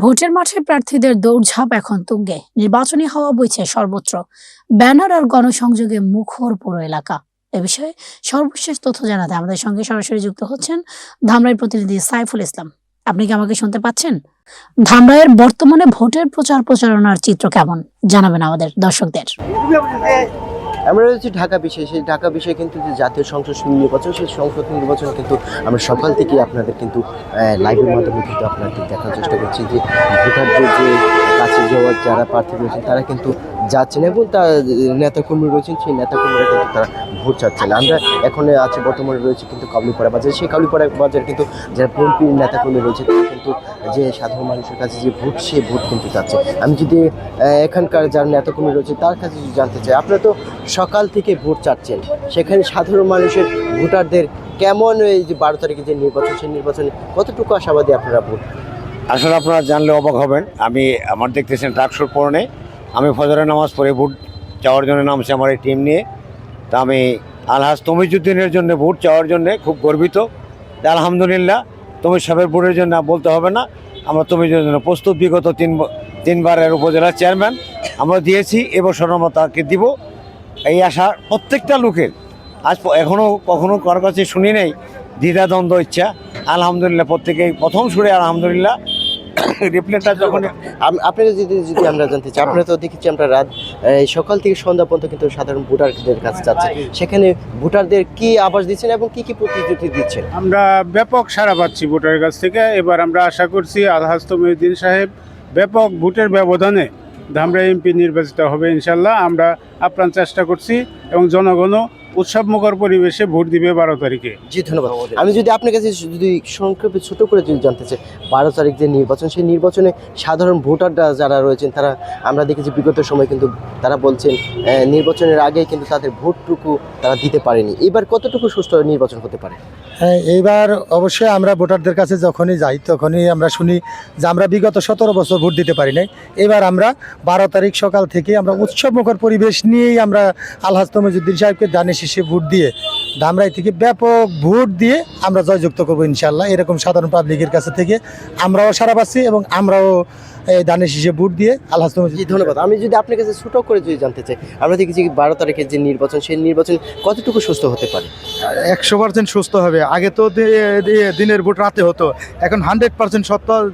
ভোটের মাঠে প্রার্থীদের দৌড়ঝাঁপ এখন তুঙ্গে। নির্বাচনী হাওয়া বইছে সর্বত্র। ব্যানার আর গণসংযোগে মুখর পুরো এলাকা। এ বিষয়ে সর্বশেষ তথ্য জানাতে আমাদের সঙ্গে সরাসরি যুক্ত হচ্ছেন ধামরাই প্রতিনিধি সাইফুল ইসলাম। আপনি কি আমাকে শুনতে পাচ্ছেন? ধামরাইয়ের বর্তমানে ভোটের প্রচার প্রচারণার চিত্র কেমন? জানাবেন আমাদের দর্শকদের। আমরা রয়েছি ঢাকা বিষয়ে। সেই ঢাকা বিষয়ে কিন্তু যে জাতীয় সংসদ নির্বাচন, সেই সংসদ নির্বাচন কিন্তু আমরা সকাল থেকেই আপনাদের কিন্তু লাইভের মাধ্যমে কিন্তু আপনাদের দেখার চেষ্টা করছি যে ভোটারদের যে কাছে যারা প্রার্থী রয়েছেন তারা কিন্তু যাচ্ছেন এবং তার নেতাকর্মী রয়েছেন, সেই নেতাকর্মীরা কিন্তু তারা ভোট চাচ্ছেন। আমরা এখন আছে, বর্তমানে রয়েছে কিন্তু কাবলিপাড়া বাজার। সেই কাবলিপাড়া বাজার কিন্তু যারা বিএনপির নেতাকর্মী রয়েছে, তারা কিন্তু যে সাধারণ মানুষের কাছে যে ভোট, সে ভোট কিন্তু চাচ্ছে। আমি যদি এখানকার যারা নেতাকর্মী রয়েছে, তার কাছে যদি জানতে চাই, আপনারা তো সকাল থেকে ভোট চাচ্ছেন। সেখানে সাধারণ মানুষের ভোটারদের কেমন এই যে বারো তারিখে যে নির্বাচন, সেই নির্বাচনে কতটুকু আশাবাদী আপনারা ভোট আসলে আপনারা জানলে অবাক হবেন। আমি আমার দেখতেছেন ট্রাকশোর পরনে। আমি ফজরের নামাজ পড়ে ভোট চাওয়ার জন্য নামছি আমার এই টিম নিয়ে। তা আমি আলহাজ তমিজুদ্দিনের জন্য ভোট চাওয়ার জন্য খুব গর্বিত। আলহামদুলিল্লাহ, তমিজ সাহেবের ভোটের জন্য বলতে হবে না। আমরা তমিজের জন্য প্রস্তুত বিগত তিন তিনবারের উপজেলার চেয়ারম্যান আমরা দিয়েছি, এবছর আমরা তাকে দিব। এই আশা প্রত্যেকটা লোকের। আজ এখনও কখনো কারও কাছে শুনি নেই দ্বিধাদ্বন্দ্ব ইচ্ছা আলহামদুলিল্লাহ প্রত্যেকেই প্রথম সুরে আলহামদুলিল্লাহ। রিপ্লেটা যখন আপনারা যদি যদি আমরা জানতে চাই আপনারা তো দেখেছি আমরা রাত এই সকাল থেকে সন্ধ্যা পর্যন্ত কিন্তু সাধারণ ভোটারদের কাছে যাচ্ছে। সেখানে ভোটারদের কি আবাস দিচ্ছেন এবং কি কি প্রতিশ্রুতি দিচ্ছেন? আমরা ব্যাপক সাড়া পাচ্ছি ভোটারের কাছ থেকে। এবার আমরা আশা করছি আলহাজ তমিউদ্দিন সাহেব ব্যাপক ভোটের ব্যবধানে ধামরা এমপি নির্বাচিত হবে ইনশাল্লাহ। আমরা আপ্রাণ চেষ্টা করছি এবং জনগণও উৎসবমুখর পরিবেশে ভোট দিবে বারো তারিখে। জি ধন্যবাদ। আমি যদি আপনার কাছে যদি সংক্ষেপে ছোট করে যদি জানতে চাই বারো তারিখ যে নির্বাচন সেই নির্বাচনে সাধারণ ভোটাররা যারা রয়েছেন তারা আমরা দেখেছি বিগত সময় কিন্তু তারা বলছেন নির্বাচনের আগে কিন্তু তাদের ভোটটুকু তারা দিতে পারেনি। এবার কতটুকু সুষ্ঠু নির্বাচন হতে পারে? হ্যাঁ এইবার অবশ্যই আমরা ভোটারদের কাছে যখনই যাই, তখনই আমরা শুনি যে আমরা বিগত সতেরো বছর ভোট দিতে পারি নাই। এবার আমরা বারো তারিখ সকাল থেকে আমরা উৎসবমুখর পরিবেশ নিয়েই আমরা আলহাজ তমজুদ্দিন সাহেবকে দানে শেষে ভোট দিয়ে ধামরাই থেকে ব্যাপক ভোট দিয়ে আমরা জয়যুক্ত করব ইনশাল্লাহ এরকম সাধারণ পাবলিকের কাছে থেকে আমরাও সারা পাচ্ছি এবং আমরাও এই দানে শেষে ভোট দিয়ে জি ধন্যবাদ। আমি যদি আপনার কাছে ছোটো করে যদি জানতে চাই আমরা দেখেছি কি বারো তারিখের যে নির্বাচন সেই নির্বাচন কতটুকু সুস্থ হতে পারে? একশো পার্সেন্ট সুস্থ হবে। আগে তো দিনের ভোট রাতে হতো। এখন হান্ড্রেড পার্সেন্ট সত্য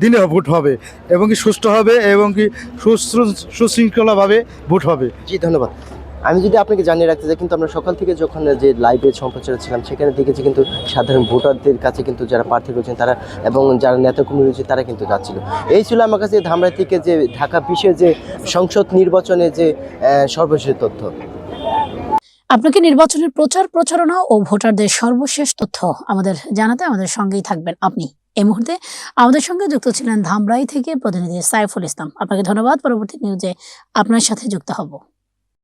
দিনে ভোট হবে। এবং কি সুস্থ হবে এবং কি সুশৃ- সুশৃঙ্খলাভাবে ভোট হবে। জি ধন্যবাদ। আমি যদি আপনাকে জানিয়ে রাখতে চাই, কিন্তু আমরা সকাল থেকে যখন যে লাইভে সম্প্রচার ছিলাম সেখানে দেখেছি কিন্তু সাধারণ ভোটারদের কাছে কিন্তু যারা প্রার্থী রয়েছেন, তারা এবং যারা নেতাকর্মী রয়েছে, তারা কিন্তু যাচ্ছিল। এই ছিল আমার কাছে ধামরাই থেকে যে ঢাকা বিশ্বের যে সংসদ নির্বাচনে যে সর্বশেষ তথ্য। আপনাকে নির্বাচনের প্রচার, প্রচারণা ও ভোটারদের সর্বশেষ তথ্য আমাদের জানাতে আমাদের সঙ্গেই থাকবেন আপনি। এই মুহূর্তে আমাদের সঙ্গে যুক্ত ছিলেন ধামরাই থেকে প্রতিনিধি সাইফুল ইসলাম। আপনাকে ধন্যবাদ, পরবর্তী নিউজে আপনার সাথে যুক্ত হব।